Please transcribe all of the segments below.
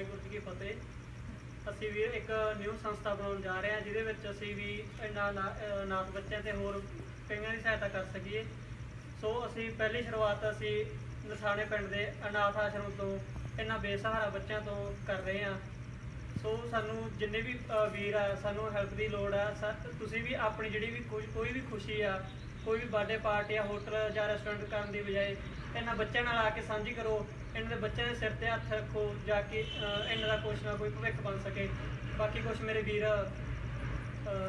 ਵਾਹਿਗੁਰੂ ਜੀ ਕੀ ਫਤਿਹ। ਅਸੀਂ ਵੀ ਇੱਕ ਨਿਊ ਸੰਸਥਾ ਬਣਾਉਣ ਜਾ ਰਹੇ ਹਾਂ, ਜਿਹਦੇ ਵਿੱਚ ਅਸੀਂ ਵੀ ਇਹਨਾਂ ਅਨਾਥ ਬੱਚਿਆਂ ਤੇ ਹੋਰ ਕਈਆਂ ਦੀ ਸਹਾਇਤਾ ਕਰ ਸਕੀਏ। ਸੋ ਅਸੀਂ ਪਹਿਲੀ ਸ਼ੁਰੂਆਤ ਅਸੀਂ ਲਸਾਣੇ ਪਿੰਡ ਦੇ ਅਨਾਥ ਆਸ਼ਰਮ ਤੋਂ ਇਹਨਾਂ ਬੇਸਹਾਰਾ ਬੱਚਿਆਂ ਤੋਂ ਕਰ ਰਹੇ ਹਾਂ। ਸੋ ਸਾਨੂੰ ਜਿੰਨੇ ਵੀ ਵੀਰ ਆ, ਸਾਨੂੰ ਹੈਲਪ ਦੀ ਲੋੜ ਆ, ਸਾ- ਤੁਸੀਂ ਵੀ ਆਪਣੀ ਜਿਹੜੀ ਵੀ ਕੋਈ ਵੀ ਖੁਸ਼ੀ ਆ ਕੋਈ ਵੀ ਬਰਥਡੇ ਪਾਰਟੀ ਜਾਂ ਹੋਟਲ ਜਾਂ ਰੈਸਟੋਰੈਂਟ ਕਰਨ ਦੀ ਬਜਾਏ ਇਹਨਾਂ ਬੱਚਿਆਂ ਨਾਲ ਆ ਕੇ ਸਾਂਝੀ ਕਰੋ, ਇਹਨਾਂ ਦੇ ਬੱਚਿਆਂ ਦੇ ਸਿਰ ਤੇ ਹੱਥ ਰੱਖੋ ਜਾ ਕੇ ਇਹਨਾਂ ਦਾ ਕੁਛ ਨਾ ਕੋਈ ਭਵਿੱਖ ਬਣ ਸਕੇ। ਬਾਕੀ ਕੁਛ ਮੇਰੇ ਵੀਰ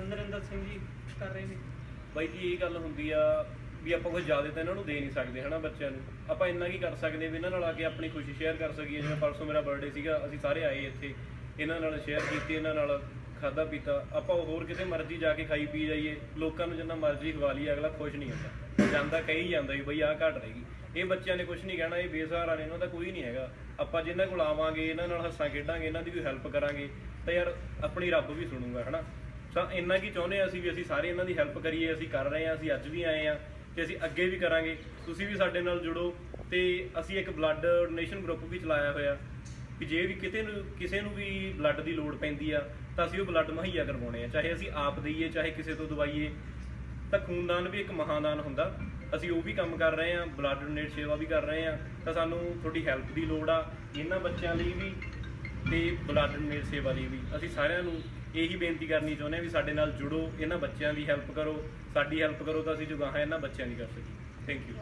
ਨਰਿੰਦਰ ਸਿੰਘ ਜੀ ਕਰ ਰਹੇ ਨੇ। ਬਾਈ ਜੀ, ਇਹ ਗੱਲ ਹੁੰਦੀ ਆ ਵੀ ਆਪਾਂ ਕੁਝ ਜ਼ਿਆਦਾ ਤਾਂ ਇਹਨਾਂ ਨੂੰ ਦੇ ਨਹੀਂ ਸਕਦੇ, ਹਨਾ ਬੱਚਿਆਂ ਨੂੰ? ਆਪਾਂ ਇੰਨਾ ਕੀ ਕਰ ਸਕਦੇ ਵੀ ਇਹਨਾਂ ਨਾਲ ਆ ਕੇ ਆਪਣੀ ਖੁਸ਼ੀ ਸ਼ੇਅਰ ਕਰ ਸਕੀਏ? ਜਿਵੇਂ ਪਰਸੋਂ ਮੇਰਾ ਬਰਥਡੇ ਸੀਗਾ, ਅਸੀਂ ਸਾਰੇ ਆਏ ਇੱਥੇ। ਇਹਨਾਂ ਨਾਲ ਸ਼ੇਅਰ ਕੀਤੀ, ਇਹਨਾਂ ਨਾਲ ਖਾਦਾ ਪੀਤਾ, ਆਪਾਂ ਹੋਰ ਕਿਤੇ ਮਰਜ਼ੀ ਜਾ ਕੇ ਖਾਈ ਪੀ ਜਾਈਏ, ਲੋਕਾਂ ਨੂੰ ਜਿੰਨਾ ਮਰਜ਼ੀ ਖਵਾ ਲਈਏ, ਅਗਲਾ ਖੁਸ਼ ਨਹੀਂ ਹੁੰਦਾ। ਜਾਂਦਾ ਕਹੀ ਜਾਂਦਾ ਵੀ ਬਈ ਆਹ ਘਟ ਰਹੇਗੀ। ਇਹ ਬੱਚਿਆਂ ਨੇ ਕੁਝ ਨਹੀਂ ਕਹਿਣਾ, ਇਹ ਬੇਸਹਾਰਾ ਨੇ, ਇਹਨਾਂ ਦਾ ਕੋਈ ਨਹੀਂ ਹੈਗਾ। ਆਪਾਂ ਜਿੰਨਾਂ ਕੋਲ ਆਵਾਂਗੇ, ਇਹਨਾਂ ਨਾਲ ਹੱਸਾਂ ਖੇਡਾਂਗੇ, ਇਹਨਾਂ ਦੀ ਕੋਈ ਹੈਲਪ ਕਰਾਂਗੇ, ਤਾਂ ਯਾਰ ਆਪਣੀ ਰੱਬ ਵੀ ਸੁਣੂਗਾ, ਹਨਾ? ਤਾਂ ਇੰਨਾ ਕੀ ਚਾਹੁੰਦੇ ਆ ਅਸੀਂ ਵੀ ਅਸੀਂ ਸਾਰੇ ਇਹਨਾਂ ਦੀ ਹੈਲਪ ਕਰੀਏ, ਅਸੀਂ ਕਰ ਰਹੇ ਆ, ਅਸੀਂ ਅੱਜ ਵੀ ਆਏ ਆ, ਤੇ ਅਸੀਂ ਅੱਗੇ ਵੀ ਕਰਾਂਗੇ। ਤੁਸੀਂ ਵੀ ਸਾਡੇ ਨਾਲ ਜੁੜੋ, ਤੇ ਅਸੀਂ ਇੱਕ ਬਲੱਡ ਡੋਨੇਸ਼ਨ ਗਰੁੱਪ ਵੀ ਚਲਾਇਆ ਹੋਇਆ। ਵੀ ਜੇ ਵੀ ਕਿਤੇ ਨੂੰ, ਕਿਸੇ ਨੂੰ ਵੀ ਬਲੱਡ ਦੀ ਲੋੜ ਪੈਂਦੀ ਆ, ਤਾਂ ਅਸੀਂ ਉਹ ਬਲੱਡ ਮੁਹੱਈਆ ਕਰਵਾਉਣੇ ਆ। ਚਾਹੇ ਅਸੀਂ ਆਪ ਦਈਏ, ਚਾਹੇ ਕਿਸੇ ਤੋਂ ਦਵਾਈਏ, ਤਾਂ ਖੂਨਦਾਨ ਵੀ ਇੱਕ ਮਹਾਦਾਨ ਹੁੰਦਾ। ਅਸੀਂ ਉਹ ਵੀ ਕੰਮ ਕਰ ਰਹੇ ਆ ਬਲੱਡ ਡੋਨੇਟ ਸੇਵਾ ਵੀ ਕਰ ਰਹੇ ਆ, ਤਾਂ ਸਾਨੂੰ ਤੁਹਾਡੀ ਹੈਲਪ ਦੀ ਲੋੜ ਆ, ਇਹਨਾਂ ਬੱਚਿਆਂ ਲਈ ਵੀ ਤੇ ਬਲੱਡ ਡੋਨੇਟ ਸੇਵਾ ਲਈ ਵੀ। ਅਸੀਂ ਸਾਰਿਆਂ ਨੂੰ ਇਹੀ ਬੇਨਤੀ ਕਰਨੀ ਚਾਹੁੰਦੇ ਆ ਵੀ ਸਾਡੇ ਨਾਲ ਜੁੜੋ, ਇਹਨਾਂ ਬੱਚਿਆਂ ਦੀ ਹੈਲਪ ਕਰੋ। ਸਾਡੀ ਹੈਲਪ ਕਰੋ ਤਾਂ ਅਸੀਂ ਜੋ ਇਹਨਾਂ ਬੱਚਿਆਂ ਦੀ ਕਰ ਸਕੀਏ। Thank you